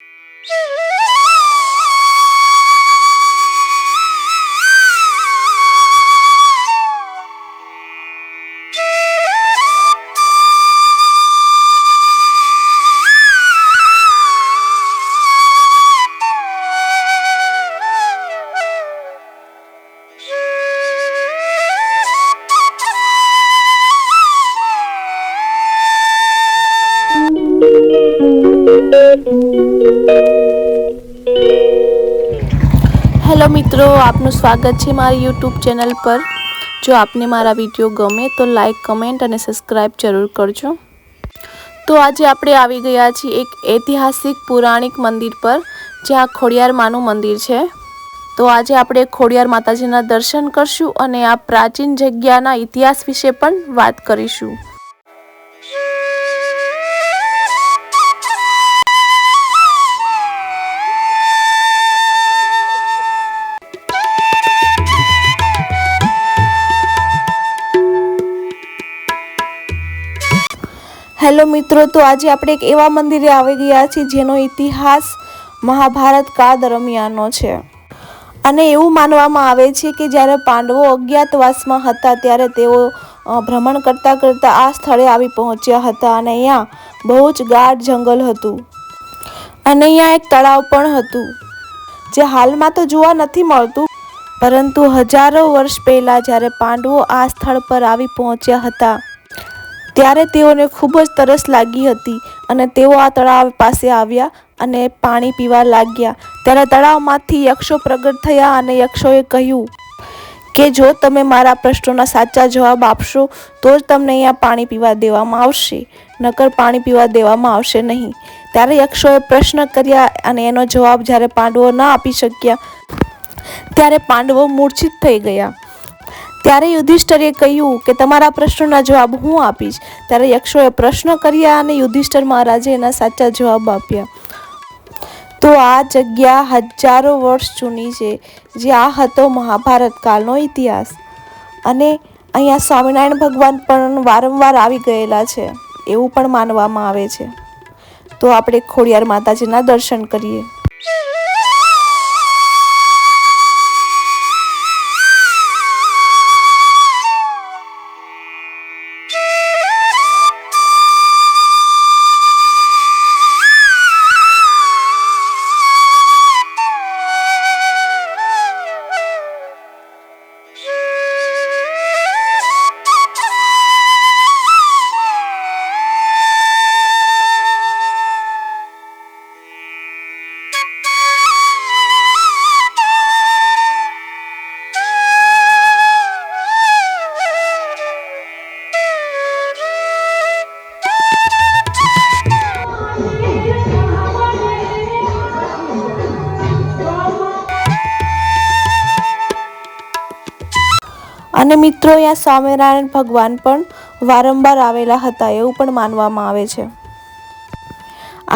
Yee-hee! Hello મિત્રો, આપનું સ્વાગત છે મારી યુટ્યુબ ચેનલ પર. જો આપને મારા વીડિયો ગમે તો લાઈક, કમેન્ટ અને સબસ્ક્રાઈબ જરૂર કરજો. તો આજે આપણે આવી ગયા છીએ એક ઐતિહાસિક પુરાણિક મંદિર પર, જ્યાં ખોડિયાર માનું મંદિર છે. તો આજે આપણે ખોડિયાર માતાજીના દર્શન કરશું અને આ પ્રાચીન જગ્યાના ઇતિહાસ વિશે પણ વાત કરીશું. હેલો મિત્રો, તો આજે આપણે એક એવા મંદિરે આવી ગયા છીએ જેનો ઇતિહાસ મહાભારત કાળ દરમિયાનનો છે. અને એવું માનવામાં આવે છે કે જ્યારે પાંડવો અજ્ઞાતવાસમાં હતા ત્યારે તેઓ ભ્રમણ કરતા કરતા આ સ્થળે આવી પહોંચ્યા હતા અને અહીંયા બહુ જ ગાઢ જંગલ હતું. અને અહીંયા એક તળાવ પણ હતું, જે હાલમાં તો જોવા નથી મળતું, પરંતુ હજારો વર્ષ પહેલાં જ્યારે પાંડવો આ સ્થળ પર આવી પહોંચ્યા હતા ત્યારે તેઓને ખૂબ જ તરસ લાગી હતી અને તેઓ આ તળાવ પાસે આવ્યા અને પાણી પીવા લાગ્યા. ત્યારે તળાવમાંથી યક્ષો પ્રગટ થયા અને યક્ષોએ કહ્યું કે, જો તમે મારા પ્રશ્નોના સાચા જવાબ આપશો, તો જ તમને અહીંયા પાણી પીવા દેવામાં આવશે. નકર પાણી પીવા દેવામાં આવશે નહીં. ત્યારે યક્ષોએ પ્રશ્ન કર્યા અને એનો જવાબ જ્યારે પાંડવો ન આપી શક્યા, ત્યારે પાંડવો મૂર્છિત થઈ ગયા. ત્યારે યુધિષ્ઠરે કહ્યું કે તમારા પ્રશ્નોના જવાબ હું આપીશ. ત્યારે યક્ષોએ પ્રશ્ન કર્યા અને યુધિષ્ઠર મહારાજે એના સાચા જવાબ આપ્યા. તો આ જગ્યા હજારો વર્ષ જૂની છે જે આ હતો મહાભારત કાળનો ઇતિહાસ. અને અહીંયા સ્વામિનારાયણ ભગવાન પણ વારંવાર આવી ગયેલા છે, એવું પણ માનવામાં આવે છે. તો આપણે ખોડિયાર માતાજીના દર્શન કરીએ. અને મિત્રો અહીંયા સ્વામિનારાયણ ભગવાન પણ વારંવાર આવેલા હતા એવું પણ માનવામાં આવે છે.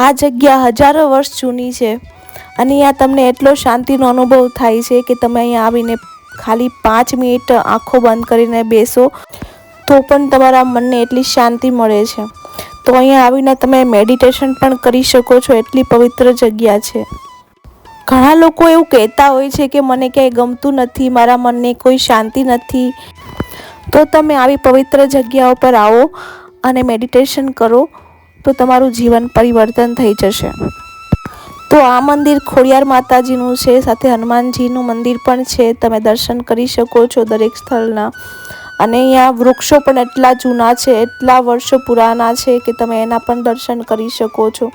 આ જગ્યા હજારો વર્ષ જૂની છે અને અહીંયા તમને એટલો શાંતિનો અનુભવ થાય છે કે તમે અહીંયા આવીને ખાલી પાંચ મિનિટ આંખો બંધ કરીને બેસો તો પણ તમારા મનને એટલી શાંતિ મળે છે. તો અહીંયા આવીને તમે મેડિટેશન પણ કરી શકો છો. એટલી પવિત્ર જગ્યા છે. ઘણા લોકો એવું કહેતા હોય છે કે મને ક્યાંય ગમતું નથી, મારા મનને કોઈ શાંતિ નથી. તો તમે આવી પવિત્ર જગ્યાઓ પર આવો અને મેડિટેશન કરો, તો તમારું જીવન પરિવર્તન થઈ જશે. તો આ મંદિર ખોડિયાર માતાજીનું છે, સાથે હનુમાનજીનું મંદિર પણ છે, તમે દર્શન કરી શકો છો દરેક સ્થળના. અને અહીંયા વૃક્ષો પણ એટલા જૂના છે, એટલા વર્ષો પુરાના છે કે તમે એના પણ દર્શન કરી શકો છો.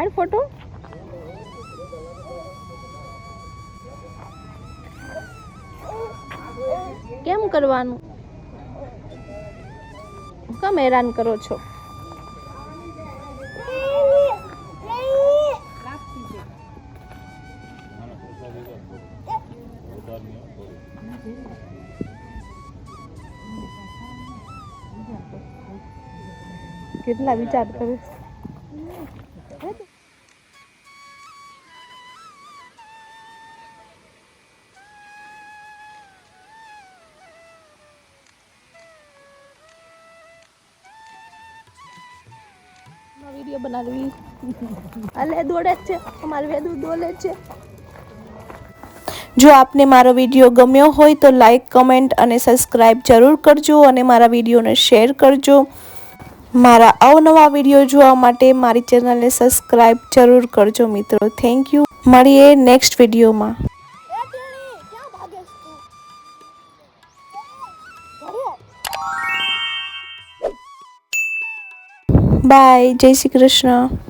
પાડ ફોટો. કેમ કરવાનું? કેમ હેરાન કરો છો? કેટલા વિચાર કરે? વીડિયો બનાવી. અલે, દોડે છે. અમારે વેદુ દોલે છે. જો આપને મારો વીડિયો ગમ્યો હોય તો લાઈક કમેન્ટ અને સબસ્ક્રાઈબ જરૂર કરજો અને મારા વિડીયોને શેર કરજો. મારા અવનવા વીડિયો જોવા માટે મારી ચેનલને સબસ્ક્રાઈબ જરૂર કરજો મિત્રો. થેન્ક યુ મળીએ નેક્સ્ટ વિડીયોમાં બાય જય શ્રી કૃષ્ણ